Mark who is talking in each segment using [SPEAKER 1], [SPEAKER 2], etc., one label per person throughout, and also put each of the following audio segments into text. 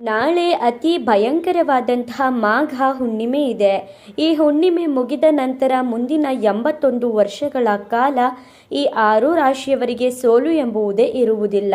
[SPEAKER 1] ನಾಳೆ ಅತಿ ಭಯಂಕರವಾದಂತಹ ಮಾಘ ಹುಣ್ಣಿಮೆ ಇದೆ. ಈ ಹುಣ್ಣಿಮೆ ಮುಗಿದ ನಂತರ ಮುಂದಿನ ಎಂಬತ್ತೊಂದು ವರ್ಷಗಳ ಕಾಲ ಈ ಆರು ರಾಶಿಯವರಿಗೆ ಸೋಲು ಎಂಬುವುದೇ ಇರುವುದಿಲ್ಲ.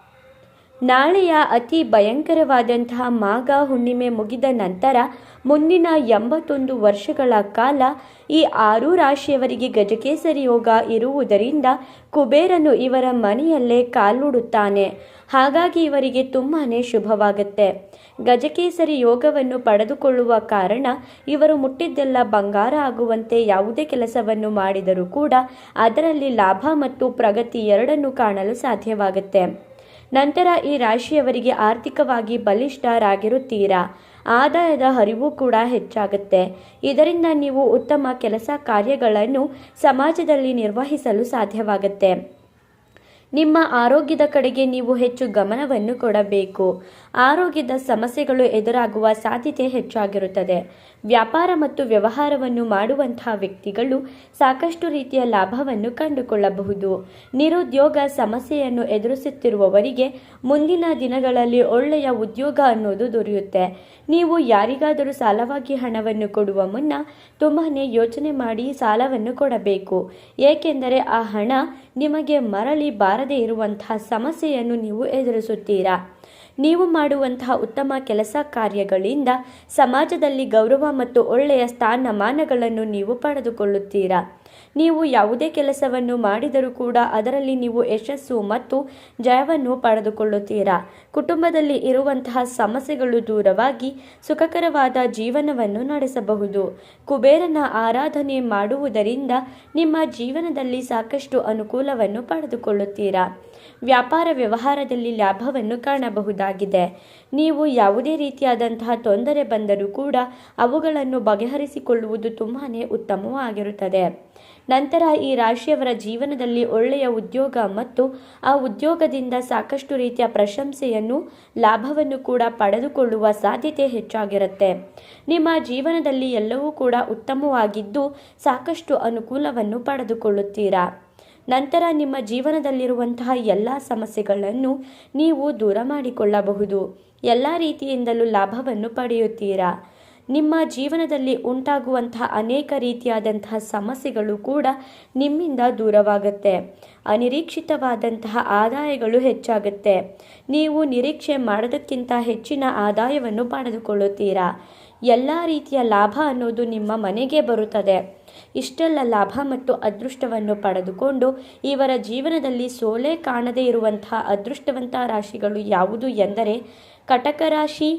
[SPEAKER 1] ನಾಳೆಯ ಅತಿ ಭಯಂಕರವಾದಂತಹ ಮಾಗ ಹುಣ್ಣಿಮೆ ಮುಗಿದ ನಂತರ ಮುಂದಿನ ಎಂಬತ್ತೊಂದು ವರ್ಷಗಳ ಕಾಲ ಈ ಆರು ರಾಶಿಯವರಿಗೆ ಗಜಕೇಸರಿ ಯೋಗ ಇರುವುದರಿಂದ ಕುಬೇರನು ಇವರ ಮನೆಯಲ್ಲೇ ಕಾಲೂಡುತ್ತಾನೆ. ಹಾಗಾಗಿ ಇವರಿಗೆ ತುಂಬಾ ಶುಭವಾಗುತ್ತೆ. ಗಜಕೇಸರಿ ಯೋಗವನ್ನು ಪಡೆದುಕೊಳ್ಳುವ ಕಾರಣ ಇವರು ಮುಟ್ಟಿದ್ದೆಲ್ಲ ಬಂಗಾರ ಆಗುವಂತೆ ಯಾವುದೇ ಕೆಲಸವನ್ನು ಮಾಡಿದರೂ ಕೂಡ ಅದರಲ್ಲಿ ಲಾಭ ಮತ್ತು ಪ್ರಗತಿ ಎರಡನ್ನೂ ಕಾಣಲು ಸಾಧ್ಯವಾಗುತ್ತೆ. ನಂತರ ಈ ರಾಶಿಯವರಿಗೆ ಆರ್ಥಿಕವಾಗಿ ಬಲಿಷ್ಠರಾಗಿರುತ್ತೀರಾ? ಆದಾಯದ ಹರಿವು ಕೂಡ ಹೆಚ್ಚಾಗುತ್ತೆ. ಇದರಿಂದ ನೀವು ಉತ್ತಮ ಕೆಲಸ ಕಾರ್ಯಗಳನ್ನು ಸಮಾಜದಲ್ಲಿ ನಿರ್ವಹಿಸಲು ಸಾಧ್ಯವಾಗುತ್ತೆ. ನಿಮ್ಮ ಆರೋಗ್ಯದ ಕಡೆಗೆ ನೀವು ಹೆಚ್ಚು ಗಮನವನ್ನು ಕೊಡಬೇಕು. ಆರೋಗ್ಯದ ಸಮಸ್ಯೆಗಳು ಎದುರಾಗುವ ಸಾಧ್ಯತೆ ಹೆಚ್ಚಾಗಿರುತ್ತದೆ. ವ್ಯಾಪಾರ ಮತ್ತು ವ್ಯವಹಾರವನ್ನು ಮಾಡುವಂತಹ ವ್ಯಕ್ತಿಗಳು ಸಾಕಷ್ಟು ರೀತಿಯ ಲಾಭವನ್ನು ಕಂಡುಕೊಳ್ಳಬಹುದು. ನಿರುದ್ಯೋಗ ಸಮಸ್ಯೆಯನ್ನು ಎದುರಿಸುತ್ತಿರುವವರಿಗೆ ಮುಂದಿನ ದಿನಗಳಲ್ಲಿ ಒಳ್ಳೆಯ ಉದ್ಯೋಗ ಅನ್ನೋದು ದೊರೆಯುತ್ತೆ. ನೀವು ಯಾರಿಗಾದರೂ ಸಾಲವಾಗಿ ಹಣವನ್ನು ಕೊಡುವ ಮುನ್ನ ತುಂಬಾ ಯೋಚನೆ ಮಾಡಿ ಸಾಲವನ್ನು ಕೊಡಬೇಕು. ಏಕೆಂದರೆ ಆ ಹಣ ನಿಮಗೆ ಮರಳಿ ಬಾರದೇ ಇರುವಂತಹ ಸಮಸ್ಯೆಯನ್ನು ನೀವು ಎದುರಿಸುತ್ತೀರಾ? ನೀವು ಮಾಡುವಂತಹ ಉತ್ತಮ ಕೆಲಸ ಕಾರ್ಯಗಳಿಂದ ಸಮಾಜದಲ್ಲಿ ಗೌರವ ಮತ್ತು ಒಳ್ಳೆಯ ಸ್ಥಾನಮಾನಗಳನ್ನು ನೀವು ಪಡೆದುಕೊಳ್ಳುತ್ತೀರಾ? ನೀವು ಯಾವುದೇ ಕೆಲಸವನ್ನು ಮಾಡಿದರೂ ಕೂಡ ಅದರಲ್ಲಿ ನೀವು ಯಶಸ್ಸು ಮತ್ತು ಜಯವನ್ನು ಪಡೆದುಕೊಳ್ಳುತ್ತೀರಾ? ಕುಟುಂಬದಲ್ಲಿ ಇರುವಂತಹ ಸಮಸ್ಯೆಗಳು ದೂರವಾಗಿ ಸುಖಕರವಾದ ಜೀವನವನ್ನು ನಡೆಸಬಹುದು. ಕುಬೇರನ ಆರಾಧನೆ ಮಾಡುವುದರಿಂದ ನಿಮ್ಮ ಜೀವನದಲ್ಲಿ ಸಾಕಷ್ಟು ಅನುಕೂಲವನ್ನು ಪಡೆದುಕೊಳ್ಳುತ್ತೀರಾ? ವ್ಯಾಪಾರ ವ್ಯವಹಾರದಲ್ಲಿ ಲಾಭವನ್ನು ಕಾಣಬಹುದಾಗಿದೆ. ನೀವು ಯಾವುದೇ ರೀತಿಯಾದಂತಹ ತೊಂದರೆ ಬಂದರೂ ಕೂಡ ಅವುಗಳನ್ನು ಬಗೆಹರಿಸಿಕೊಳ್ಳುವುದು ತುಂಬಾ ಉತ್ತಮವಾಗಿರುತ್ತದೆ. ನಂತರ ಈ ರಾಶಿಯವರ ಜೀವನದಲ್ಲಿ ಒಳ್ಳೆಯ ಉದ್ಯೋಗ ಮತ್ತು ಆ ಉದ್ಯೋಗದಿಂದ ಸಾಕಷ್ಟು ರೀತಿಯ ಪ್ರಶಂಸೆಯನ್ನು, ಲಾಭವನ್ನು ಕೂಡ ಪಡೆದುಕೊಳ್ಳುವ ಸಾಧ್ಯತೆ ಹೆಚ್ಚಾಗಿರುತ್ತೆ. ನಿಮ್ಮ ಜೀವನದಲ್ಲಿ ಎಲ್ಲವೂ ಕೂಡ ಉತ್ತಮವಾಗಿದ್ದು ಸಾಕಷ್ಟು ಅನುಕೂಲವನ್ನು ಪಡೆದುಕೊಳ್ಳುತ್ತೀರಾ? ನಂತರ ನಿಮ್ಮ ಜೀವನದಲ್ಲಿರುವಂತಹ ಎಲ್ಲ ಸಮಸ್ಯೆಗಳನ್ನು ನೀವು ದೂರ ಮಾಡಿಕೊಳ್ಳಬಹುದು. ಎಲ್ಲ ರೀತಿಯಿಂದಲೂ ಲಾಭವನ್ನು ಪಡೆಯುತ್ತೀರಾ? ನಿಮ್ಮ ಜೀವನದಲ್ಲಿ ಉಂಟಾಗುವಂತಹ ಅನೇಕ ರೀತಿಯಾದಂತಹ ಸಮಸ್ಯೆಗಳು ಕೂಡ ನಿಮ್ಮಿಂದ ದೂರವಾಗುತ್ತೆ. ಅನಿರೀಕ್ಷಿತವಾದಂತಹ ಆದಾಯಗಳು ಹೆಚ್ಚಾಗುತ್ತೆ. ನೀವು ನಿರೀಕ್ಷೆ ಮಾಡೋದಕ್ಕಿಂತ ಹೆಚ್ಚಿನ ಆದಾಯವನ್ನು ಪಡೆದುಕೊಳ್ಳುತ್ತೀರಾ? ಎಲ್ಲ ರೀತಿಯ ಲಾಭ ಅನ್ನೋದು ನಿಮ್ಮ ಮನೆಗೆ ಬರುತ್ತದೆ. ಇಷ್ಟೆಲ್ಲ ಲಾಭ ಮತ್ತು ಅದೃಷ್ಟವನ್ನು ಪಡೆದುಕೊಂಡು ಇವರ ಜೀವನದಲ್ಲಿ ಸೋಲೆ ಕಾಣದೇ ಇರುವಂತಹ ಅದೃಷ್ಟವಂತ ರಾಶಿಗಳು ಯಾವುದು ಎಂದರೆ ಕಟಕ ರಾಶಿ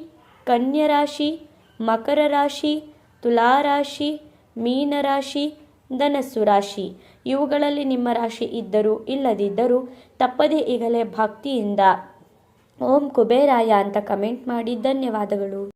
[SPEAKER 1] ಕನ್ಯಾ ರಾಶಿ, ತುಲಾ ರಾಶಿ ಮೀನರಾಶಿ ಧನಸ್ಸು ರಾಶಿ. ಇವುಗಳಲ್ಲಿ ನಿಮ್ಮ ರಾಶಿ ಇದ್ದರೂ ಇಲ್ಲದಿದ್ದರೂ ತಪ್ಪದೇ ಈಗಲೇ ಭಕ್ತಿಯಿಂದ ಓಂ ಕುಬೇರಾಯ ಅಂತ ಕಮೆಂಟ್ ಮಾಡಿ. ಧನ್ಯವಾದಗಳು.